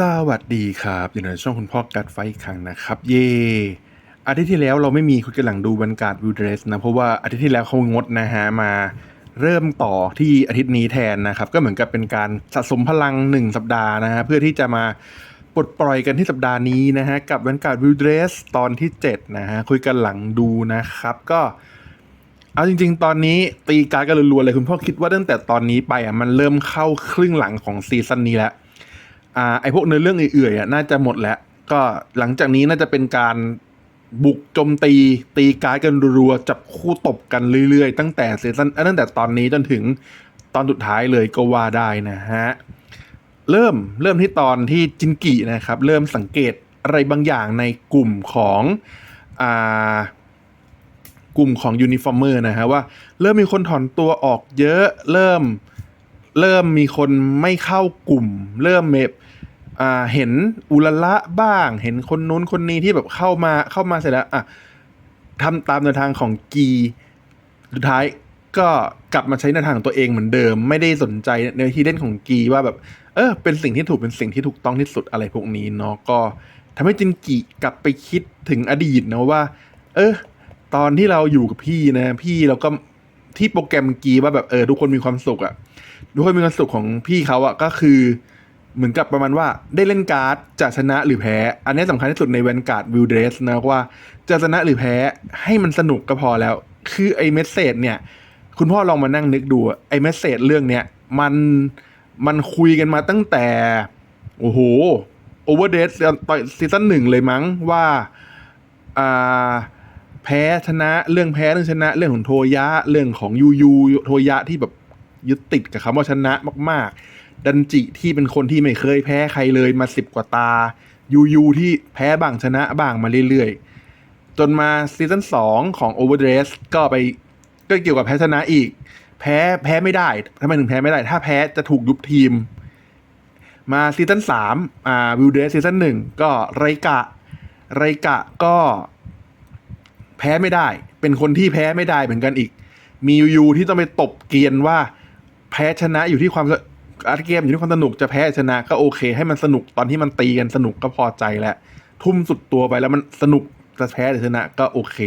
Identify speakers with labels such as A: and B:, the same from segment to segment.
A: สวัสดีครับอยู่ในช่องคุณพ่อกัดไฟครั้งนะครับ เย่อาทิตย์ที่แล้วเราไม่มีคุณกำลังดูบรรยากาศวิวเดรสนะ เพราะว่าอาทิตย์ที่แล้วเขางดนะฮะมาเริ่มต่อที่อาทิตย์นี้แทนนะครับ ก็เหมือนกับเป็นการสะสมพลังหนึ่งสัปดาห์นะฮะเพื่อที่จะมาปลดปล่อยกันที่สัปดาห์นี้นะฮะกับบรรยากาศวิวเดรสตอนที่7นะฮะคุยกันหลังดูนะครับ ก็เอาจริง ๆ ตอนนี้ตีการดกันรัวๆเลยคุณพ่อคิดว่าตั้งแต่ตอนนี้ไปอะมันเริ่มเข้าครึ่งหลังของซีซั่นนี้แล้ว อ่าไอพวกเนื้อเรื่องเอื่นๆอะน่าจะหมดแล้ว ก็หลังจากนี้น่าจะเป็นการบุกโจมตีตีการดกันรัวๆจับคู่ตบกันเรื่อยๆ ตั้งแต่ซีซั่นเอ้ยตั้งแต่ตอนนี้จนถึงตอนสุดท้ายเลยก็ว่าได้นะฮะ เริ่มเริ่มที่ตอนที่จินกินะครับ เริ่มสังเกตอะไรบางอย่างในกลุ่มของอ่ากลุ่มของยูนิฟอร์เมอร์นะฮะว่าเริ่มมีคนถอนตัวออกเยอะเริ่ม เริ่มมีคนไม่เข้ากลุ่ม เริ่มเมเห็นอุลละบ้าง เห็นคนนู้นคนนี้ที่แบบเข้ามาเข้ามาเสร็จแล้วอะทำตามแนวทางของกีสุดท้ายก็กลับมาใช้แนวทางของตัวเองเหมือนเดิม ไม่ได้สนใจในที่เล่นของกีว่าแบบ เออ เป็นสิ่งที่ถูกเป็นสิ่งที่ถูกต้องที่สุดอะไรพวกนี้เนาะก็ทำให้จินกิกลับไปคิดถึงอดีตนะว่า เออ ตอนที่เราอยู่กับพี่นะ พี่เราก็ที่โปรแกรมกีว่าแบบเออทุกคนมีความสุขอะ ทุกคนมีความสุขของพี่เขาอะก็คือ เหมือนกับประมาณว่าได้เล่นการ์ดจะชนะหรือแพ้ อันนี้สำคัญที่สุดในแวนการ์ดวิลเดรสนะว่าจะชนะหรือแพ้ให้มันสนุกก็พอแล้ว คือไอ้เมสเซจเนี่ย คุณพ่อลองมานั่งนึกดูไอ้เมสเซจเรื่องเนี้ยมันมันคุยกันมาตั้งแต่ โอ้โหโอเวอร์เดสตอนซีซั่นหนึ่งเลยมั้งว่าอ่าแพ้ชนะเรื่องแพ้เรื่องชนะ เรื่องของโทยะ เรื่องของยูยูโทยะที่แบบ ยึดติดกับคำว่าชนะมาก ๆ ดันจิที่เป็นคนที่ไม่เคยแพ้ใครเลยมาสิบกว่าตา ยูยูที่แพ้บ้างชนะบ้างมาเรื่อยๆ จนมาซีซั่นสองของ Overdress ก็ไปก็เกี่ยวกับแพ้ชนะอีก แพ้แพ้ไม่ได้ทำไมถึงแพ้ไม่ได้ ถ้าแพ้จะถูกยุบทีม มาซีซั่นสามอ่าวิวเดสซีซั่นหนึ่งก็ไรกะไรกะก็แพ้ไม่ได้ เป็นคนที่แพ้ไม่ได้เหมือนกันอีก มียูยูที่ต้องไปตบเกียนว่า แพ้ชนะอยู่ที่ความอาร์ตเกมอยู่ที่ความสนุกจะแพ้ชนะก็โอเค ให้มันสนุกตอนที่มันตีกันสนุกก็พอใจแล้วทุ่มสุดตัวไปแล้วมันสนุกจะแพ้หรือชนะก็โอเค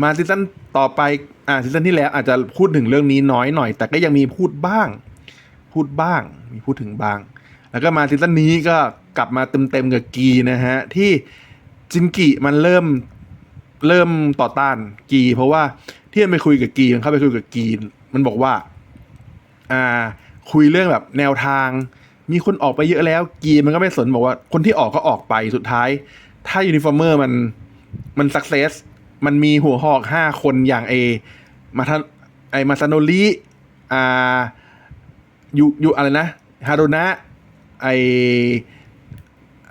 A: มาซีซั่นต่อไปอ่าซีซั่นที่แล้วอาจจะพูดถึงเรื่องนี้น้อยหน่อย แต่ก็ยังมีพูดบ้าง พูดบ้าง มีพูดถึงบ้าง แล้วก็มาซีซั่นนี้ก็กลับมาเต็มๆกับกีนะฮะ ที่จินกิมันเริ่มเริ่มต่อต้านกี เพราะว่าที่มันไปคุยกับกีมันเข้าไปคุยกับกีมันบอกว่า อ่า คุยเรื่องแบบแนวทาง มีคนออกไปเยอะแล้วกีมันก็ไม่สนบอกว่าคนที่ออกก็ออกไปสุดท้าย ถ้ายูนิฟอร์เมอร์มันมันสักเซสมันมีหัวหอกห้าคนอย่างเอมาทาไอมาซาโนริอ่ายูยูอะไรนะฮารุนะไอ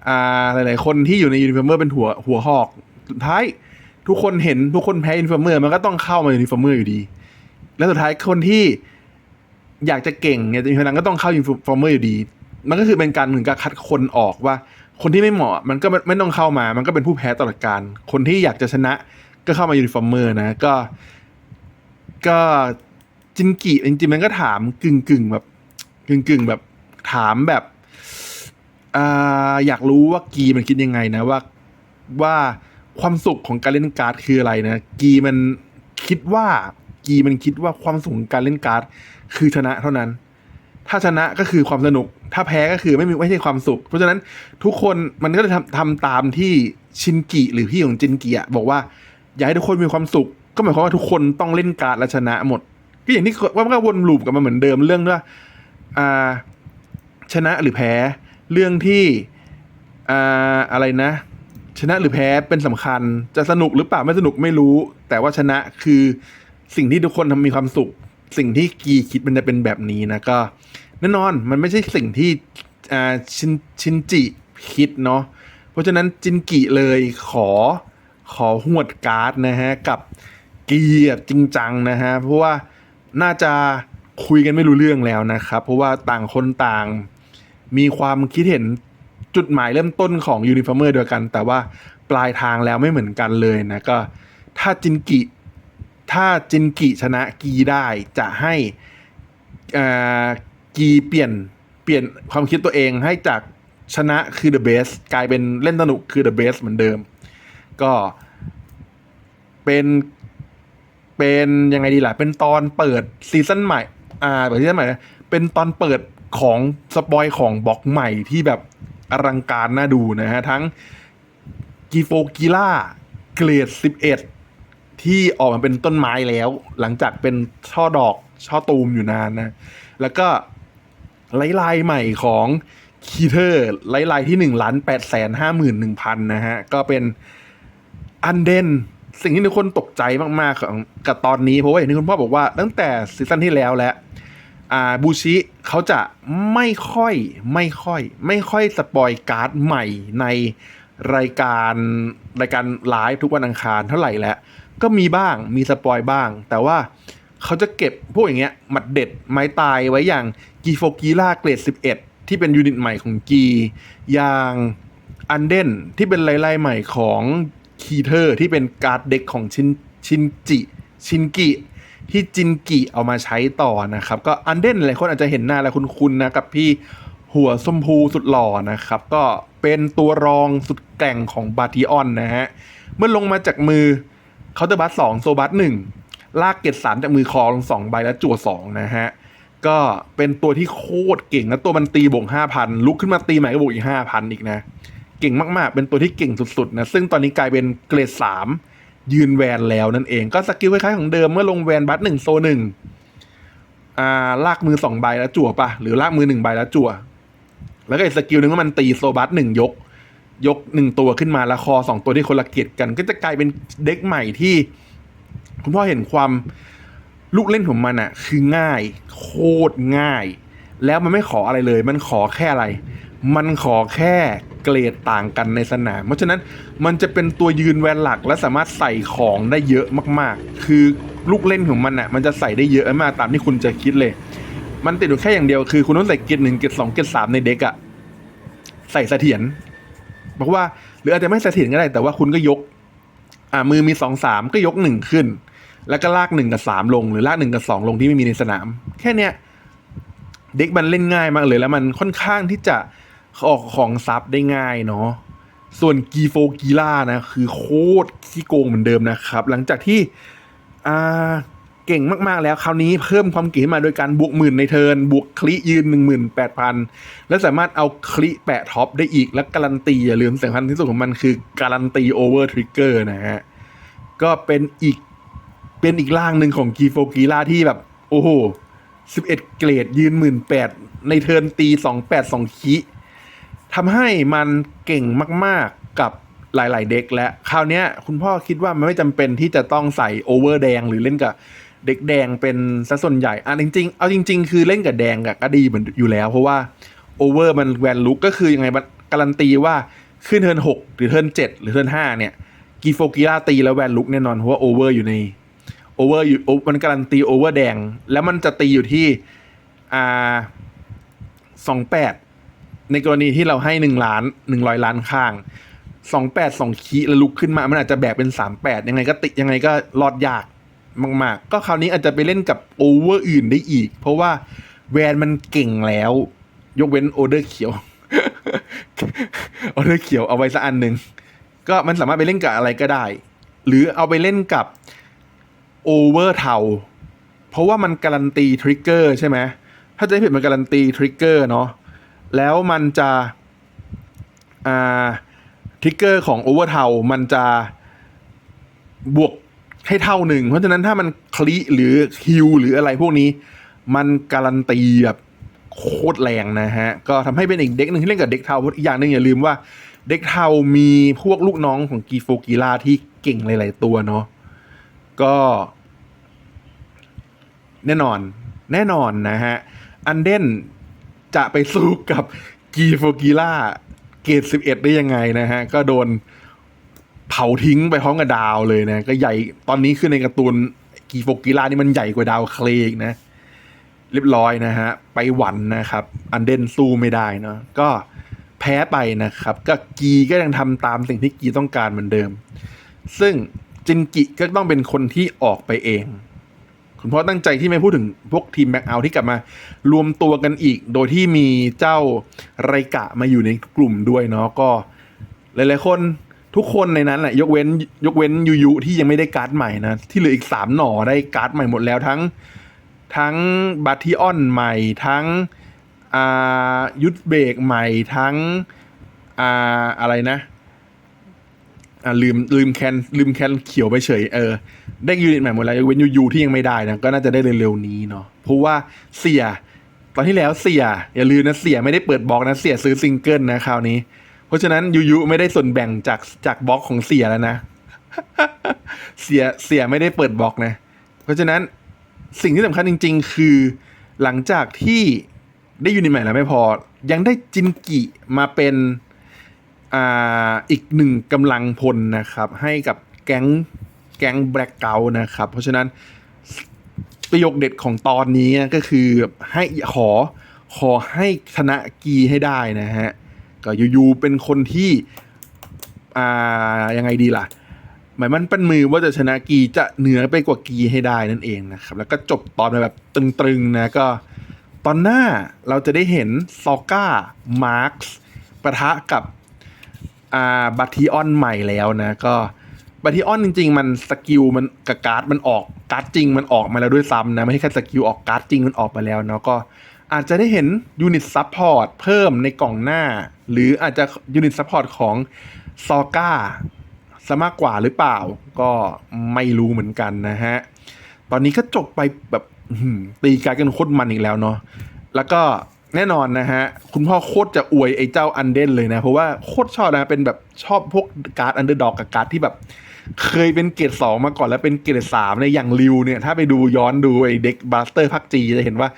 A: อ่าหลาย ๆ คนที่อยู่ในยูนิฟอร์เมอร์เป็นหัวหัวหอกสุดท้ายทุกคนเห็นทุกคนแพ้ยูนิฟอร์เมอร์มันก็ต้องเข้ามายูนิฟอร์เมอร์อยู่ดี แล้วสุดท้ายคนที่ อยากจะเก่งเนี่ยจะมีพลังก็ต้องเข้ายูนิฟอร์เมอร์อยู่ดี มันก็คือเป็นการเหมือนกับคัดคนออกว่า คนที่ไม่เหมาะมันก็ไม่ต้องเข้ามา มันก็เป็นผู้แพ้ตลอดการ คนที่อยากจะชนะก็เข้ามายูนิฟอร์เมอร์นะ ก็ ก็จินกิจริงๆมันก็ถามกึ่งกึ่งๆแบบกึ่งกึ่งๆแบบถามแบบอ่าอยากรู้ว่ากีมันคิดยังไงนะว่าว่าความสุขของการเล่นการ์ดคืออะไรนะ กีมันคิดว่า กีมันคิดว่าความสุขของการเล่นการ์ดคือชนะเท่านั้น ถ้าชนะก็คือความสนุก ถ้าแพ้ก็คือไม่มีไม่ใช่ความสุข เพราะฉะนั้นทุกคนมันก็จะทำทำตามที่ชินกิหรือพี่ของจินกิอะบอกว่าอยากให้ทุกคนมีความสุข ก็หมายความว่าทุกคนต้องเล่นการ์ดและชนะหมด ก็อย่างที่ว่ามันก็วนลูปกลับมาเหมือนเดิมเรื่องว่าอ่าชนะหรือแพ้เรื่องที่อ่าอะไรนะ ชนะหรือแพ้เป็นสำคัญจะสนุกหรือเปล่าไม่สนุกไม่รู้ แต่ว่าชนะคือ สิ่งที่ทุกคนทำมีความสุข สิ่งที่กีคิดมันจะเป็นแบบนี้นะก็ แน่นอนมันไม่ใช่สิ่งที่อ่าชินชินจิคิดเนาะเพราะฉะนั้นจินกิเลยขอขอหวดการ์ดนะฮะ กับกีแบบจริงจังนะฮะ เพราะว่าน่าจะคุยกันไม่รู้เรื่องแล้วนะครับ เพราะว่าต่างคนต่าง มีความคิดเห็นจุดหมายเริ่มต้นของยูนิฟอร์เมอร์เดียวกัน แต่ว่าปลายทางแล้วไม่เหมือนกันเลยนะก็ ถ้าจินกิ ถ้าจินกิชนะกีได้จะให้กีเปลี่ยนเปลี่ยนความคิดตัวเองให้จากชนะคือ the best กลายเป็นเล่นสนุกคือ the best เหมือนเดิม ก็เป็นเป็นยังไงดีล่ะ เป็นตอนเปิดซีซั่นใหม่ อ่าเปิดซีซั่นใหม่ เป็นตอนเปิดของสปอยของบล็อกใหม่ที่แบบอลังการน่าดูนะฮะ ทั้งกีโฟกีล่าเกรด11 ที่ออกมาเป็นต้นไม้แล้ว หลังจากเป็นช่อดอกช่อตูมอยู่นานนะ แล้วก็ไลไลใหม่ของคีเทอร์ไลไลที่หนึ่งล้านแปดแสนห้าหมื่นหนึ่งพันนะฮะ ก็เป็นอันเดนสิ่งที่ทุกคนตกใจมากๆของกับตอนนี้ เพราะว่าอย่างที่คุณพ่อบอกว่าตั้งแต่ซีซั่นที่แล้วแล้วอ่าบูชิเขาจะไม่ค่อยไม่ค่อย ไม่ค่อยสปอยการ์ดใหม่ในรายการรายการไลฟ์ทุกวันอังคารเท่าไหร่แล้ว ก็มีบ้างมีสปอยบ้าง แต่ว่าเขาจะเก็บพวกอย่างเงี้ยหมัดเด็ดไม้ตายไว้อย่างกีโฟกีล่าเกรด 11 ที่เป็นยูนิตใหม่ของกี อย่างอันเดนที่เป็นไล่ๆใหม่ของคีเทอร์ที่เป็นการ์ดเด็กของชินชินจิชินกิที่จินกิเอามาใช้ต่อนะครับ ก็อันเดนหลายคนอาจจะเห็นหน้าแล้วคุ้นๆนะกับพี่หัวสมพูสุดหล่อนะครับ ก็เป็นตัวรองสุดแกร่งของบาติออนนะฮะ เมื่อลงมาจากมือ เคาน์เตอร์บัสสองโซบัสหนึ่งลากเกตสามจากมือคอลงสองใบแล้วจั่วสองนะฮะ ก็เป็นตัวที่โคตรเก่งนะตัวมันตีบวกห้าพันลุกขึ้นมาตีใหม่ก็บวกอีกห้าพันอีกนะ เก่งมากๆ เป็นตัวที่เก่งสุดๆนะ ซึ่งตอนนี้กลายเป็นเกรดสามยืนแวนแล้วนั่นเอง ก็สกิลคล้ายๆของเดิมเมื่อลงแวนบัตหนึ่งโซหนึ่งอ่าลากมือสองใบแล้วจั่วปะหรือลากมือหนึ่งใบแล้วจั่ว แล้วก็อีกสกิลหนึ่งว่ามันตีโซบัตหนึ่งยก ยกหนึ่งตัวขึ้นมาแล้วคอสองตัวที่คนละเกียดกัน ก็จะกลายเป็นเด็กใหม่ที่ คุณพ่อเห็นความลูกเล่นของมันอะคือง่าย โคตรง่าย แล้วมันไม่ขออะไรเลย มันขอแค่อะไร มันขอแค่เกรดต่างกันในสนาม เพราะฉะนั้นมันจะเป็นตัวยืนแวนหลักและสามารถใส่ของได้เยอะมาก ๆ คือลูกเล่นของมันอะมันจะใส่ได้เยอะมากตามที่คุณจะคิดเลย มันติดอยู่แค่อย่างเดียวคือคุณต้องใส่เกรดหนึ่งเกรดสองเกรดสามในเด็กอะใส่เสถียร เพราะว่าหรืออาจจะไม่เสถียรก็ได้ แต่ว่าคุณก็ยก อ่ามือมีสองสามก็ยกหนึ่งขึ้น แล้วก็ลากหนึ่งกับสามลง หรือลากหนึ่งกับสองลงที่ไม่มีในสนาม แค่เนี้ยเด็กมันเล่นง่ายมากเลยแล้วมันค่อนข้างที่จะออกของซับได้ง่ายเนาะส่วนกีโฟกีล่านะ คือโคตรขี้โกงเหมือนเดิมนะครับ หลังจากที่อ่า เก่งมากๆแล้ว คราวนี้เพิ่มความเก่งมาโดยการบวกหมื่นในเทิร์นบวกคลิยืน 18,000 แล้วสามารถเอาคลิแปะท็อปได้อีกและการันตี อย่าลืมสำคัญที่สุดของมันคือการันตีโอเวอร์ทริกเกอร์นะฮะ ก็เป็นอีกเป็นอีกร่างหนึ่งของกีโฟกีล่าที่แบบ โอ้โห 11 เกรดยืน 18,000 ในเทิร์นตี 28 2คิทำให้มันเก่งมากๆกับหลาย ๆ เด็กและคราวนี้คุณพ่อคิดว่ามันไม่จำเป็นที่จะต้องใส่โอเวอร์แดงหรือเล่นกับ เด็กแดงเป็นซะส่วนใหญ่อะจริง ๆ เอาจริง ๆ คือเล่นกับแดงกับก็ดีเหมือนอยู่แล้ว เพราะว่าโอเวอร์มันแวนลุกก็คือยังไงมันการันตีว่าขึ้นเทิร์น6หรือเทิร์น7หรือเทิร์น5เนี่ยกีโฟกีล่าตีแล้วแวนลุกแน่นอนเพราะว่าโอเวอร์อยู่ในโอเวอร์อยู่มันการันตีโอเวอร์แดง แล้วมันจะตีอยู่ที่อ่าสองแปดในกรณีที่เราให้หนึ่งล้านหนึ่งร้อยล้านข้างสองแปดสองคีแล้วลุกขึ้นมา มันอาจจะแบกเป็นสามแปดยังไงก็ติยังไงก็รอดยาก มาก ๆ ก็คราวนี้อาจจะไปเล่นกับโอเวอร์อื่นได้อีก เพราะว่าแวนมันเก่งแล้ว ยกเว้นโอเดอร์เขียวโอเดอร์เขียวเอาไว้สักอันหนึ่งก็มันสามารถไปเล่นกับอะไรก็ได้ หรือเอาไปเล่นกับโอเวอร์เทาเพราะว่ามันการันตีทริกเกอร์ใช่ไหมถ้าจะผิดมันการันตีทริกเกอร์เนาะแล้วมันจะอ่าทริกเกอร์ของโอเวอร์เทามันจะบวก ให้เท่าหนึ่ง เพราะฉะนั้นถ้ามันคลิหรือฮิวหรืออะไรพวกนี้ มันการันตีแบบโคตรแรงนะฮะ ก็ทำให้เป็นอีกเด็กหนึ่งที่เล่นกับเด็กเทาอีกอย่างหนึ่งอย่าลืมว่า เด็กเทามีพวกลูกน้องของกีโฟกีล่าที่เก่งหลาย ๆ ตัวเนาะก็ แน่นอน แน่นอนนะฮะ อันเดนจะไปสู้กับกีโฟกีล่าเกรด11 ได้ยังไงนะฮะ ก็โดน เผาทิ้งไปพร้อมกับดาวเลยนะ ก็ใหญ่ตอนนี้คือในการ์ตูนกีโฟกีล่านี่มันใหญ่กว่าดาวเคลกนะ เรียบร้อยนะฮะ ไปหวันนะครับ อันเดนสู้ไม่ได้เนาะก็แพ้ไปนะครับ ก็กีก็ยังทำตามสิ่งที่กีต้องการเหมือนเดิม ซึ่งจินกิก็ต้องเป็นคนที่ออกไปเอง คุณพ่อตั้งใจที่ไม่พูดถึงพวกทีมแบ็กเอาที่กลับมา รวมตัวกันอีก โดยที่มีเจ้าไรกะมาอยู่ในกลุ่มด้วยเนาะก็ หลายๆคน ทุกคนในนั้นแหละยกเว้น ยกเว้นยูยุที่ยังไม่ได้การ์ดใหม่นะ ที่เหลืออีกสามหน่อได้การ์ดใหม่หมดแล้วทั้ง ทั้งบัตทิออนใหม่ ทั้งอ่ายุทธเบรกใหม่ ทั้งอ่าอะไรนะอ่าลืมลืมแคนลืมแคนเขียวไปเฉยเออได้ยูนิตใหม่หมดแล้วยกเว้นยูยูที่ยังไม่ได้นะก็น่าจะได้เร็วๆนี้เนาะเพราะว่าเสียตอนที่แล้วเสียอย่าลืมนะเสียไม่ได้เปิดบล็อกนะเสียซื้อซิงเกิลนะคราวนี้ เพราะฉะนั้นยูยูไม่ได้ส่วนแบ่งจากจากบล็อกของเสียแล้วนะ เสียเสียไม่ได้เปิดบล็อกนะ เพราะฉะนั้นสิ่งที่สำคัญจริง ๆ คือ หลังจากที่ได้ยูนิตใหม่แล้วไม่พอ ยังได้จินกิมาเป็นอ่าอีกหนึ่งกำลังพลนะครับ ให้กับแก๊งแก๊งแบล็กเกานะครับ เพราะฉะนั้นประโยคเด็ดของตอนนี้ก็คือให้ขอขอให้ชนะกีให้ได้นะฮะ ก็อยู่ๆเป็นคนที่อ่ายังไงดีล่ะ หมายมันเป็นมือว่าจะชนะกีจะเหนือไปกว่ากีให้ได้นั่นเองนะครับ แล้วก็จบตอนแบบตรึงๆนะก็ ตอนหน้าเราจะได้เห็นซอก้ามาร์คส์ปะทะกับอ่าบัตทีออนใหม่แล้วนะก็บัตทีออนจริง ๆ มันสกิลมันกับการ์ดมันออกการ์ดจริงมันออกมาแล้วด้วยซ้ำนะ ไม่ใช่แค่สกิลออกการ์ดจริงมันออกมาแล้วเนาะก็ อาจจะได้เห็นยูนิตซัพพอร์ตเพิ่มในกล่องหน้า หรืออาจจะยูนิตซัพพอร์ตของซอก้าซะมากกว่าหรือเปล่า ก็ไม่รู้เหมือนกันนะฮะ ตอนนี้ก็จบไปแบบตีการกันโคตรมันอีกแล้วเนาะแล้วก็แน่นอนนะฮะ คุณพ่อโคตรจะอวยไอ้เจ้าอันเดนเลยนะ เพราะว่าโคตรชอบนะเป็นแบบชอบพวกการ์ดอันเดอร์ดอกกับการ์ดที่แบบ เคยเป็นเกรดสองมาก่อนแล้วเป็นเกรดสามในอย่างริวเนี่ย ถ้าไปดูย้อนดูไอ้เด็กบาสเตอร์พักจีจะเห็นว่า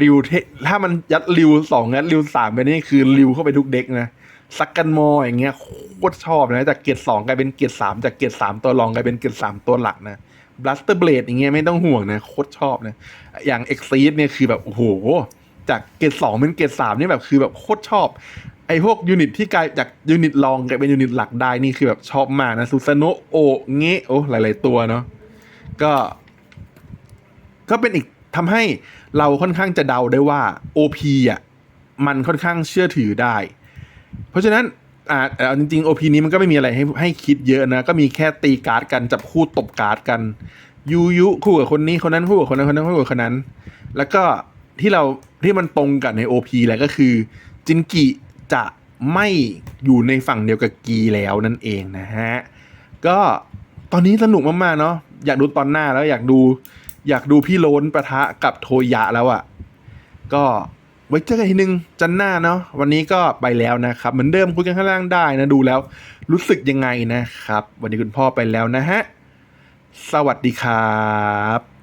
A: ริวเทถ้ามันยัดริวสองยัดริวสามไปนี่คือริวเข้าไปทุกเด็กนะซักกันมออย่างเงี้ยโคตรชอบนะจากเกียรดสองกลายเป็นเกียรดสามจากเกียรดสามตัวรองกลายเป็นเกียรดสามตัวหลักนะบลัสเตอร์เบลดอย่างเงี้ยไม่ต้องห่วงนะโคตรชอบนะอย่างเอ็กซีดเนี่ยคือแบบโอ้โหจากเกียรดสองเป็นเกียรดสามนี่แบบคือแบบโคตรชอบไอ้พวกยูนิตที่กลายจากยูนิตรองกลายเป็นยูนิตหลักได้นี่คือแบบชอบมากนะซูซาโนโอเงะโอ้หลาย ๆ ตัวเนาะก็ ก็เป็นอีก ทำให้เราค่อนข้างจะเดาได้ว่า OP อะมันค่อนข้างเชื่อถือได้ เพราะฉะนั้นอ่าจริงๆ OP นี้มันก็ไม่มีอะไรให้ให้คิดเยอะนะ ก็มีแค่ตีการ์ดกันจับคู่ตบการ์ดกันยูยุคู่กับคนนี้คนนั้นคู่กับคนนั้นคนนั้นคู่กับคนนั้น แล้วก็ที่เราที่มันตรงกันใน OP แหละก็คือ จินกิจะไม่อยู่ในฝั่งเดียวกับกีแล้วนั่นเองนะฮะ ก็ตอนนี้สนุกมากๆเนาะอยากดูตอนหน้าแล้วอยากดู อยากดูพี่โลนประทะกับโทยะแล้วอะ่ะ ก็ไว้เจอกันทีนึง จันหน้าเนาะวันนี้ก็ไปแล้วนะครับ เหมือนเดิมคุยกันข้างล่างได้นะ ดูแล้วรู้สึกยังไงนะครับ วันนี้คุณพ่อไปแล้วนะฮะ สวัสดีครับ